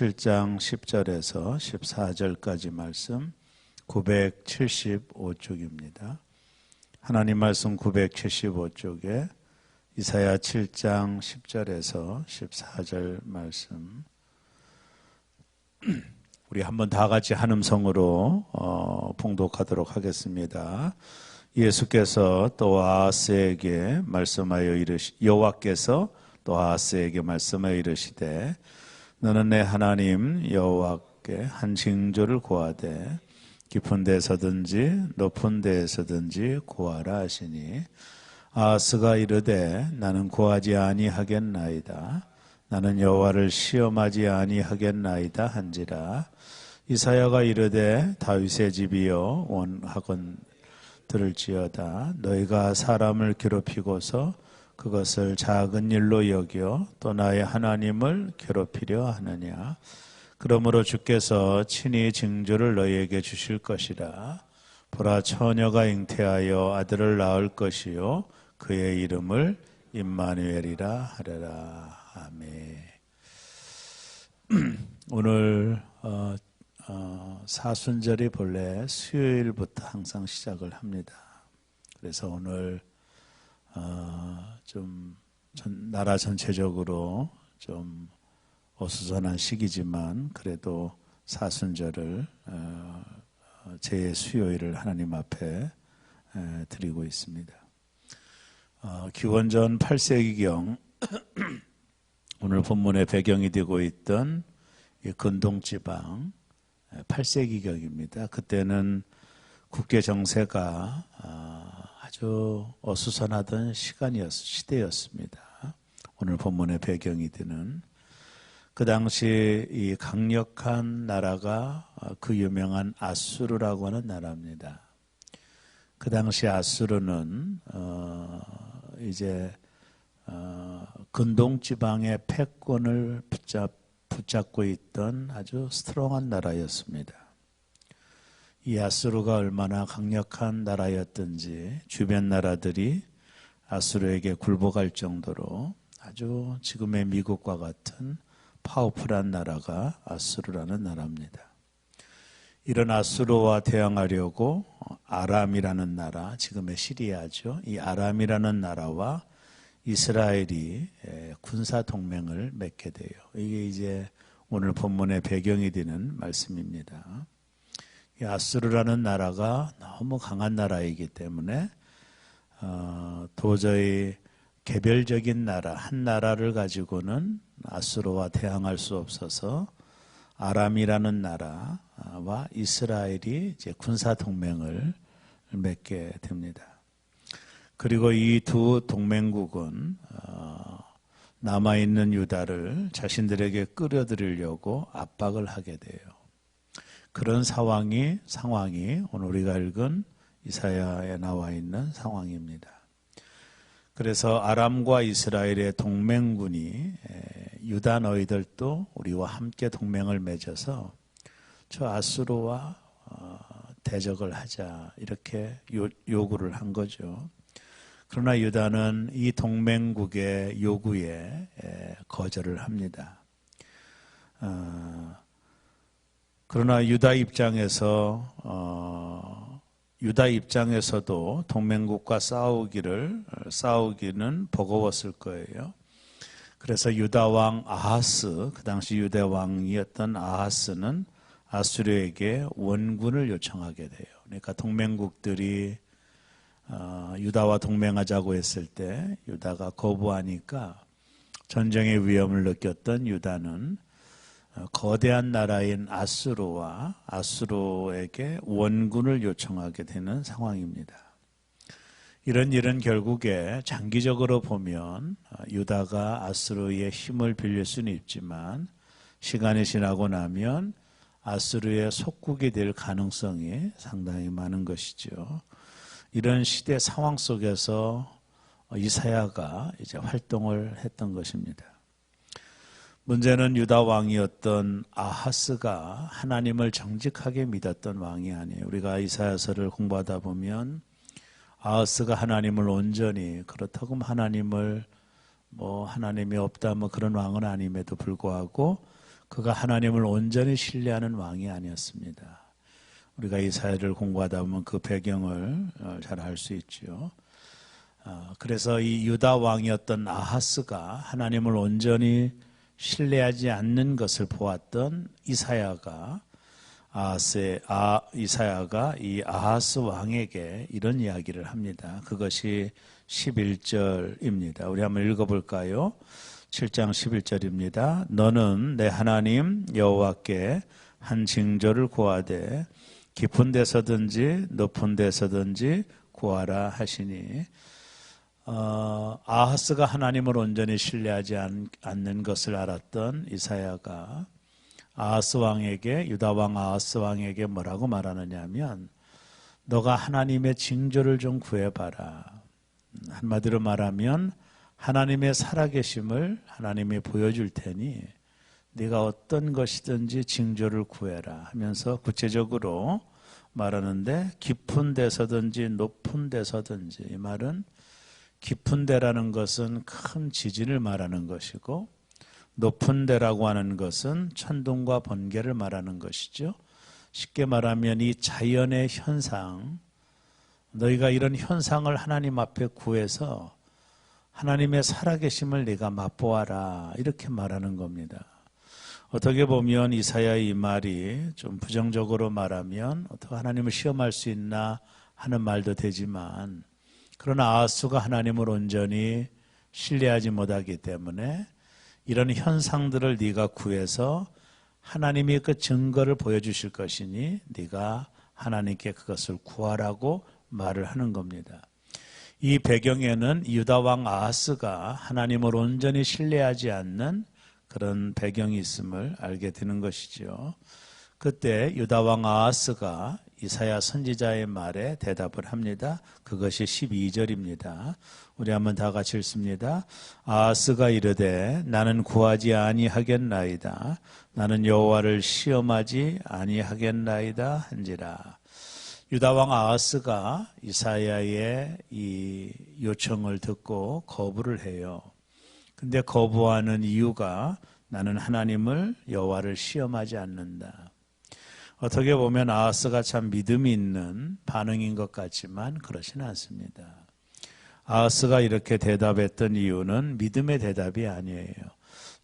7장 10절에서 14절까지 말씀 975쪽입니다. 하나님 말씀 975쪽에 이사야 7장 10절에서 14절 말씀 우리 한번 다 같이 한음성으로 어, 봉독하도록 하겠습니다. 예수께서 또 아하스에게 말씀하여 이르시 여호와께서 또 아하스에게 말씀하여 이르시되 너는 내 하나님 여호와께 한 징조를 구하되 깊은 데서든지 높은 데에서든지 구하라 하시니 아하스가 이르되 나는 구하지 아니하겠나이다. 나는 여호와를 시험하지 아니하겠나이다 한지라. 이사야가 이르되 다윗의 집이여 원하건 들을지어다. 너희가 사람을 괴롭히고서 그것을 작은 일로 여겨 또 나의 하나님을 괴롭히려 하느냐? 그러므로 주께서 친히 징조를 너희에게 주실 것이라. 보라 처녀가 잉태하여 아들을 낳을 것이요. 그의 이름을 임마누엘이라 하려라. 아멘. 오늘 어, 어, 사순절이 본래 수요일부터 항상 시작을 합니다. 그래서 오늘 어, 좀 전, 나라 전체적으로 좀 어수선한 시기지만 그래도 사순절을 어, 제 수요일을 하나님 앞에 에, 드리고 있습니다. 어, 기원전 8세기경 오늘 본문의 배경이 되고 있던 근동 지방 8세기경입니다. 그때는 국계 정세가 아, 아주 어수선하던 시간이었 시대였습니다. 오늘 본문의 배경이 되는 그 당시 이 강력한 나라가 그 유명한 아수르라고 하는 나라입니다. 그 당시 아수르는 어 이제 어 근동 지방의 패권을 붙잡 붙잡고 있던 아주 스트롱한 나라였습니다. 이 아수르가 얼마나 강력한 나라였던지 주변 나라들이 아수르에게 굴복할 정도로 아주 지금의 미국과 같은 파워풀한 나라가 아수르라는 나라입니다. 이런 아수르와 대항하려고 아람이라는 나라, 지금의 시리아죠. 이 아람이라는 나라와 이스라엘이 군사 동맹을 맺게 돼요. 이게 이제 오늘 본문의 배경이 되는 말씀입니다. 아수르라는 나라가 너무 강한 나라이기 때문에 어, 도저히 개별적인 나라 한 나라를 가지고는 아수르와 대항할 수 없어서 아람이라는 나라와 이스라엘이 이제 군사 동맹을 맺게 됩니다. 그리고 이 두 동맹국은 어, 남아 있는 유다를 자신들에게 끌어들이려고 압박을 하게 돼요. 그런 상황이 상황이 오늘 우리가 읽은 이사야에 나와 있는 상황입니다. 그래서 아람과 이스라엘의 동맹군이 유다 너희들도 우리와 함께 동맹을 맺어서 저 아수르와 어, 대적을 하자 이렇게 요구를 한 거죠. 그러나 유다는 이 동맹국의 요구에 거절을 합니다. 어, 그러나 유다 입장에서 어, 유다 입장에서도 동맹국과 싸우기를 싸우기는 버거웠을 거예요. 그래서 유다 왕 아하스 그 당시 유다 왕이었던 아하스는 아수르에게 원군을 요청하게 돼요. 그러니까 동맹국들이 어, 유다와 동맹하자고 했을 때 유다가 거부하니까 전쟁의 위험을 느꼈던 유다는 어, 거대한 나라인 아수르와 아수르에게 원군을 요청하게 되는 상황입니다. 이런 일은 결국에 장기적으로 보면 어, 유다가 아수르의 힘을 빌릴 수는 있지만 시간이 지나고 나면 아수르의 속국이 될 가능성이 상당히 많은 것이죠. 이런 시대 상황 속에서 이사야가 이제 활동을 했던 것입니다. 문제는 유다 왕이었던 아하스가 하나님을 정직하게 믿었던 왕이 아니에요. 우리가 이사야서를 공부하다 보면 아하스가 하나님을 온전히 그렇다고 하나님을 뭐 하나님이 없다 뭐 그런 왕은 아님에도 불구하고 그가 하나님을 온전히 신뢰하는 왕이 아니었습니다. 우리가 이사야를 공부하다 보면 그 배경을 어, 잘알 수 있지요. 어, 그래서 이 유다 왕이었던 아하스가 하나님을 온전히 신뢰하지 않는 것을 보았던 이사야가 아하스 아 이사야가 이 아하스 왕에게 이런 이야기를 합니다. 그것이 11절입니다. 우리 한번 읽어 볼까요? 7장 11절입니다. 너는 내 하나님 여호와께 한 징조를 구하되 깊은 데서든지 높은 데서든지 구하라 하시니 어, 아하스가 하나님을 온전히 신뢰하지 않, 않는 것을 알았던 이사야가 아하스 왕에게 유다 왕 아하스 왕에게 뭐라고 말하느냐면 너가 하나님의 징조를 좀 구해봐라. 한마디로 말하면 하나님의 살아계심을 하나님이 보여줄 테니 네가 어떤 것이든지 징조를 구해라 하면서 구체적으로 말하는데 깊은 데서든지 높은 데서든지 이 말은 깊은 데라는 것은 큰 지진을 말하는 것이고 높은 데라고 하는 것은 천둥과 번개를 말하는 것이죠. 쉽게 말하면 이 자연의 현상, 너희가 이런 현상을 하나님 앞에 구해서 하나님의 살아계심을 네가 맛보아라 이렇게 말하는 겁니다. 어떻게 보면 이사야의 이 말이 좀 부정적으로 말하면 어떻게 하나님을 시험할 수 있나 하는 말도 되지만 그러나 아하수가 하나님을 온전히 신뢰하지 못하기 때문에 이런 현상들을 네가 구해서 하나님이 그 증거를 보여주실 것이니 네가 하나님께 그것을 구하라고 말을 하는 겁니다. 이 배경에는 유다 왕 아하스가 하나님을 온전히 신뢰하지 않는 그런 배경이 있음을 알게 되는 것이죠. 그때 유다 왕 아하스가 이사야 선지자의 말에 대답을 합니다. 그것이 12절입니다. 우리 한번 다 같이 읽습니다. 아하스가 이르되 나는 구하지 아니하겠나이다. 나는 여호와를 시험하지 아니하겠나이다 한지라. 유다 왕 아하스가 이사야의 이 요청을 듣고 거부를 해요. 근데 거부하는 이유가 나는 하나님을 여호와를 시험하지 않는다. 어떻게 보면 아하스가 참 믿음이 있는 반응인 것 같지만 그렇지는 않습니다. 아하스가 이렇게 대답했던 이유는 믿음의 대답이 아니에요.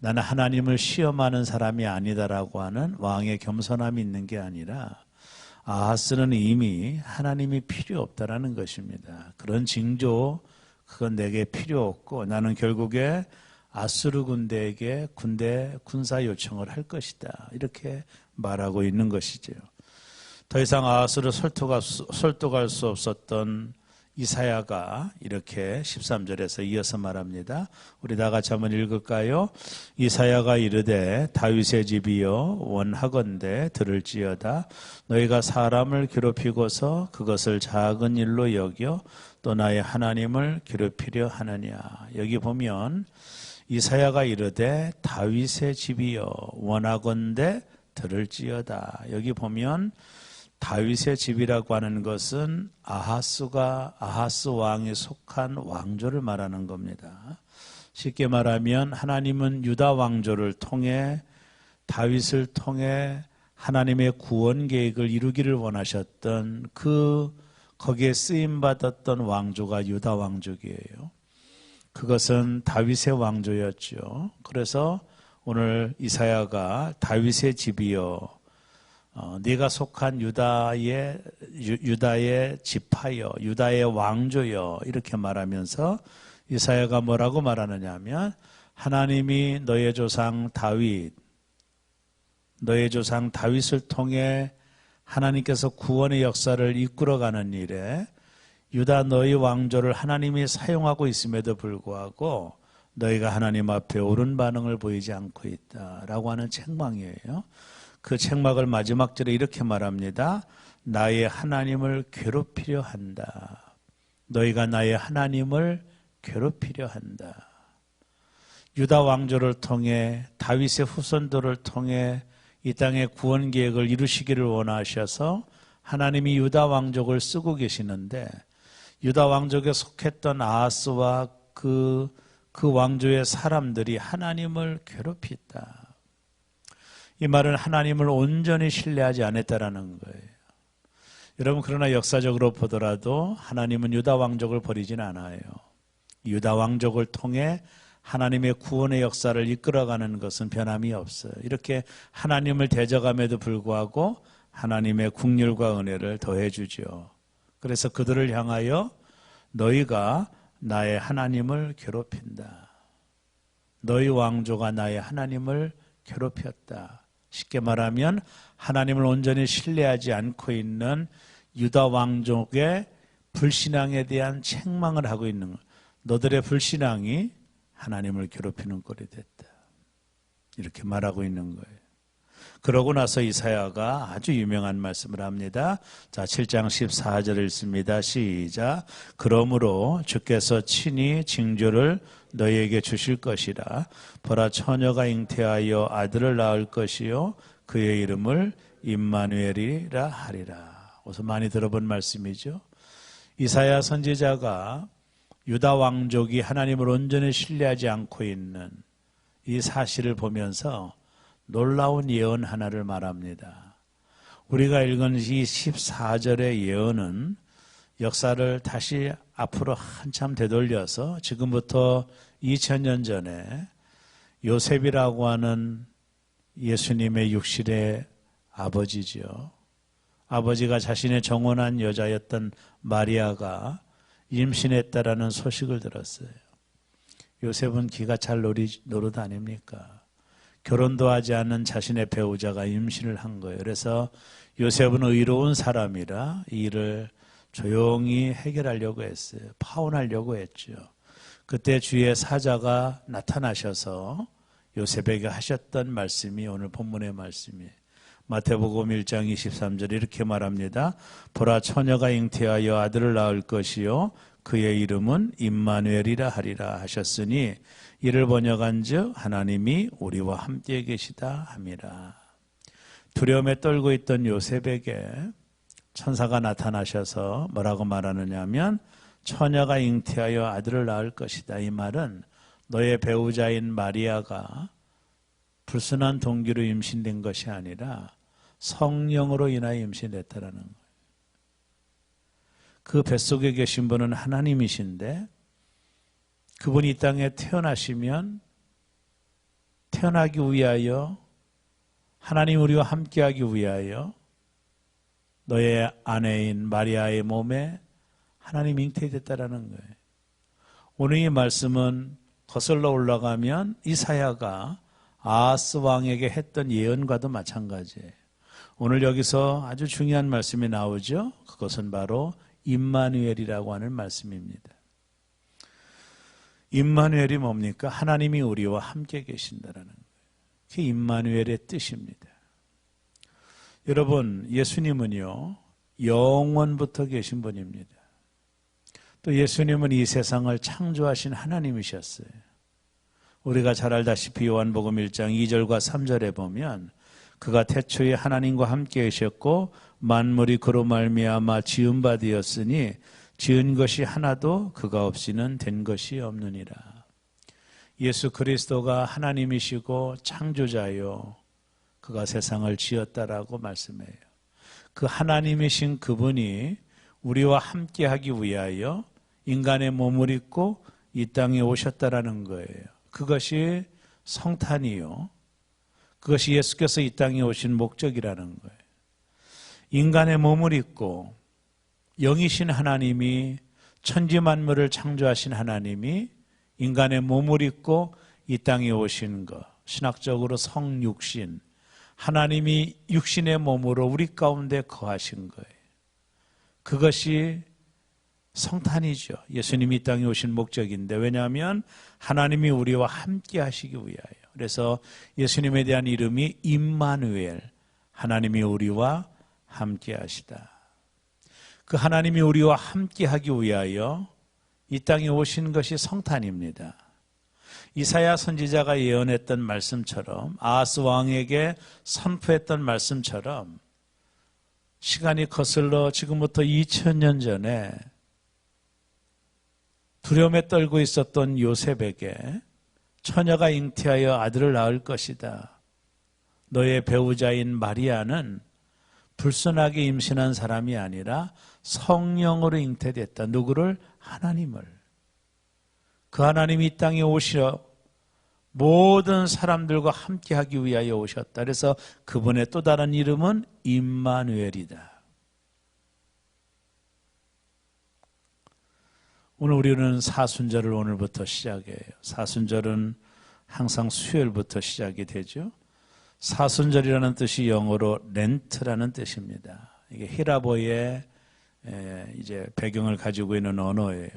나는 하나님을 시험하는 사람이 아니다라고 하는 왕의 겸손함이 있는 게 아니라 아하스는 이미 하나님이 필요 없다라는 것입니다. 그런 징조 그건 내게 필요 없고 나는 결국에 아수르 군대에게 군대 군사 요청을 할 것이다. 이렇게 말하고 있는 것이죠. 더 이상 아하스를 설득할 수, 설득할 수 없었던 이사야가 이렇게 13절에서 이어서 말합니다. 우리 다 같이 한번 읽을까요? 이사야가 이르되 다윗의 집이여 원하건대 들을지어다 너희가 사람을 괴롭히고서 그것을 작은 일로 여겨 또 나의 하나님을 괴롭히려 하느냐. 여기 보면 이사야가 이르되 다윗의 집이여 원하건대 들을지어다. 여기 보면 다윗의 집이라고 하는 것은 아하스가 아하스 왕에 속한 왕조를 말하는 겁니다. 쉽게 말하면 하나님은 유다 왕조를 통해 다윗을 통해 하나님의 구원 계획을 이루기를 원하셨던 그 거기에 쓰임 받았던 왕조가 유다 왕족이에요. 그것은 다윗의 왕조였죠. 그래서 오늘 이사야가 다윗의 집이요 어, 네가 속한 유다의 유, 다의 지파여, 유다의 왕조여 이렇게 말하면서 이사야가 뭐라고 말하느냐면 하나님이 너의 조상 다윗, 너의 조상 다윗을 통해 하나님께서 구원의 역사를 이끌어가는 일에 유다 너희 왕조를 하나님이 사용하고 있음에도 불구하고 너희가 하나님 앞에 옳은 반응을 보이지 않고 있다라고 하는 책망이에요. 그 책막을 마지막 절에 이렇게 말합니다. 나의 하나님을 괴롭히려 한다. 너희가 나의 하나님을 괴롭히려 한다. 유다 왕조를 통해 다윗의 후손들을 통해 이 땅의 구원 계획을 이루시기를 원하셔서 하나님이 유다 왕족을 쓰고 계시는데 유다 왕족에 속했던 아하스와 그, 그 왕조의 사람들이 하나님을 괴롭히다. 이 말은 하나님을 온전히 신뢰하지 않았다라는 거예요. 여러분 그러나 역사적으로 보더라도 하나님은 유다 왕족을 버리진 않아요. 유다 왕족을 통해 하나님의 구원의 역사를 이끌어가는 것은 변함이 없어요. 이렇게 하나님을 대적함에도 불구하고 하나님의 국률과 은혜를 더해 주죠. 그래서 그들을 향하여 너희가 나의 하나님을 괴롭힌다. 너희 왕조가 나의 하나님을 괴롭혔다. 쉽게 말하면 하나님을 온전히 신뢰하지 않고 있는 유다 왕족의 불신앙에 대한 책망을 하고 있는 것. 너들의 불신앙이 하나님을 괴롭히는 꼴이 됐다. 이렇게 말하고 있는 거예요. 그러고 나서 이사야가 아주 유명한 말씀을 합니다. 자, 7장 14절을 읽습니다. 시작. 그러므로 주께서 친히 징조를 너희에게 주실 것이라. 보라 처녀가 잉태하여 아들을 낳을 것이요 그의 이름을 임마누엘이라 하리라. 어서 많이 들어본 말씀이죠. 이사야 선지자가 유다 왕족이 하나님을 온전히 신뢰하지 않고 있는 이 사실을 보면서 놀라운 예언 하나를 말합니다. 우리가 읽은 이 14절의 예언은 역사를 다시 앞으로 한참 되돌려서 지금부터 2000년 전에 요셉이라고 하는 예수님의 육실의 아버지지요. 아버지가 자신의 정원한 여자였던 마리아가 임신했다라는 소식을 들었어요. 요셉은 기가 잘 노리, 노릇 아닙니까? 결혼도 하지 않은 자신의 배우자가 임신을 한 거예요. 그래서 요셉은 의로운 사람이라 이 일을 조용히 해결하려고 했어요. 파혼하려고 했죠. 그때 주의 사자가 나타나셔서 요셉에게 하셨던 말씀이 오늘 본문의 말씀이에요. 마태복음 1장 23절 이렇게 말합니다. 보라 처녀가 잉태하여 아들을 낳을 것이요 그의 이름은 임마누엘이라 하리라 하셨으니 이를 번역한즉 하나님이 우리와 함께 계시다 함이라. 두려움에 떨고 있던 요셉에게 천사가 나타나셔서 뭐라고 말하느냐면 처녀가 잉태하여 아들을 낳을 것이다. 이 말은 너의 배우자인 마리아가 불순한 동기로 임신된 것이 아니라 성령으로 인하여 임신됐다라는 거예요. 그 뱃속에 계신 분은 하나님이신데 그분이 이 땅에 태어나시면 태어나기 위하여 하나님 우리와 함께하기 위하여 너의 아내인 마리아의 몸에 하나님 잉태됐다라는 거예요. 오늘 이 말씀은 거슬러 올라가면 이사야가 아스 왕에게 했던 예언과도 마찬가지예요. 오늘 여기서 아주 중요한 말씀이 나오죠. 그것은 바로 임마누엘이라고 하는 말씀입니다. 임마누엘이 뭡니까? 하나님이 우리와 함께 계신다라는 거예요. 그게 임마누엘의 뜻입니다. 여러분, 예수님은요, 영원부터 계신 분입니다. 또 예수님은 이 세상을 창조하신 하나님이셨어요. 우리가 잘 알다시피 요한복음 1장 2절과 3절에 보면 그가 태초에 하나님과 함께 계셨고 만물이 그로 말미암아 지은 바 되었으니 지은 것이 하나도 그가 없이는 된 것이 없느니라. 예수 그리스도가 하나님이시고 창조자요. 그가 세상을 지었다라고 말씀해요. 그 하나님이신 그분이 우리와 함께 하기 위하여 인간의 몸을 입고 이 땅에 오셨다라는 거예요. 그것이 성탄이요. 그것이 예수께서 이 땅에 오신 목적이라는 거예요. 인간의 몸을 입고 영이신 하나님이 천지 만물을 창조하신 하나님이 인간의 몸을 입고 이 땅에 오신 것. 신학적으로 성육신. 하나님이 육신의 몸으로 우리 가운데 거하신 거예요. 그것이 성탄이죠. 예수님이 이 땅에 오신 목적인데 왜냐하면 하나님이 우리와 함께 하시기 위하여. 그래서 예수님에 대한 이름이 임마누엘. 하나님이 우리와 함께 하시다. 그 하나님이 우리와 함께 하기 위하여 이 땅에 오신 것이 성탄입니다. 이사야 선지자가 예언했던 말씀처럼 아하스 왕에게 선포했던 말씀처럼 시간이 거슬러 지금부터 2000년 전에 두려움에 떨고 있었던 요셉에게 처녀가 잉태하여 아들을 낳을 것이다. 너의 배우자인 마리아는 불순하게 임신한 사람이 아니라 성령으로 잉태됐다. 누구를? 하나님을. 그 하나님이 이 땅에 오시어 모든 사람들과 함께하기 위하여 오셨다. 그래서 그분의 또 다른 이름은 임마누엘이다. 오늘 우리는 사순절을 오늘부터 시작해요. 사순절은 항상 수요일부터 시작이 되죠. 사순절이라는 뜻이 영어로 렌트라는 뜻입니다. 이게 히라보의 이제 배경을 가지고 있는 언어예요.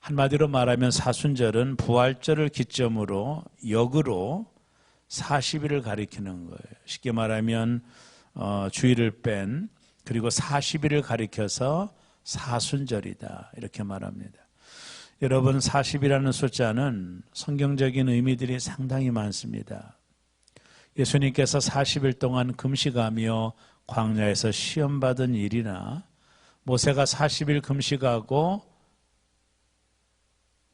한마디로 말하면 사순절은 부활절을 기점으로 역으로 40일을 가리키는 거예요. 쉽게 말하면 어, 주일을 뺀 그리고 40일을 가리켜서 사순절이다 이렇게 말합니다. 여러분 40이라는 숫자는 성경적인 의미들이 상당히 많습니다. 예수님께서 40일 동안 금식하며 광야에서 시험받은 일이나 모세가 40일 금식하고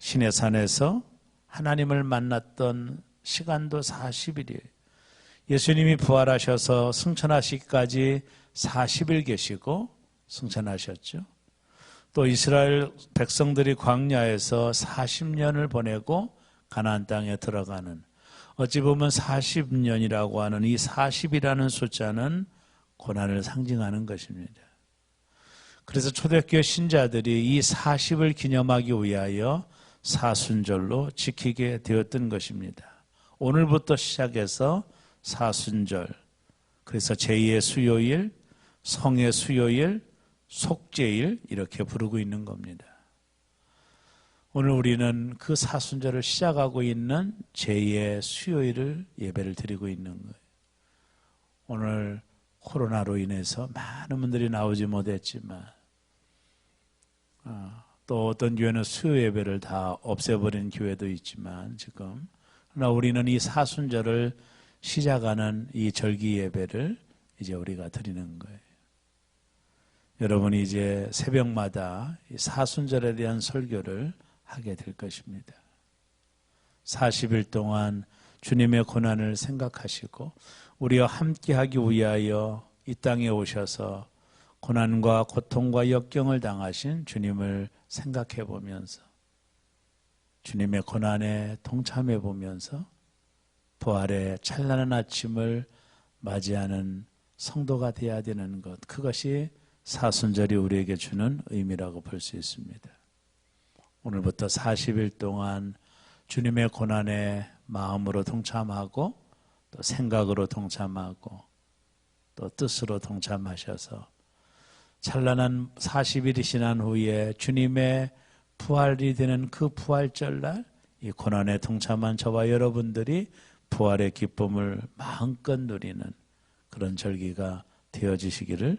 신의 산에서 하나님을 만났던 시간도 40일이에요. 예수님이 부활하셔서 승천하시기까지 40일 계시고 승천하셨죠. 또 이스라엘 백성들이 광야에서 40년을 보내고 가나안 땅에 들어가는 어찌 보면 40년이라고 하는 이 40이라는 숫자는 고난을 상징하는 것입니다. 그래서 초대교회 신자들이 이 40을 기념하기 위하여 사순절로 지키게 되었던 것입니다. 오늘부터 시작해서 사순절, 그래서 제2의 수요일, 성의 수요일, 속죄일 이렇게 부르고 있는 겁니다. 오늘 우리는 그 사순절을 시작하고 있는 제2의 수요일을 예배를 드리고 있는 거예요. 오늘 코로나로 인해서 많은 분들이 나오지 못했지만 어, 또 어떤 교회는 수요 예배를 다 없애버린 교회도 있지만 지금 그러나 우리는 이 사순절을 시작하는 이 절기 예배를 이제 우리가 드리는 거예요. 여러분이 이제 새벽마다 사순절에 대한 설교를 하게 될 것입니다. 40일 동안 주님의 고난을 생각하시고 우리와 함께하기 위하여 이 땅에 오셔서 고난과 고통과 역경을 당하신 주님을 생각해 보면서 주님의 고난에 동참해 보면서 부활의 찬란한 아침을 맞이하는 성도가 되어야 되는 것 그것이 사순절이 우리에게 주는 의미라고 볼 수 있습니다. 오늘부터 40일 동안 주님의 고난에 마음으로 동참하고 또 생각으로 동참하고 또 뜻으로 동참하셔서 찬란한 40일이 지난 후에 주님의 부활이 되는 그 부활절날 이 고난에 동참한 저와 여러분들이 부활의 기쁨을 마음껏 누리는 그런 절기가 되어지시기를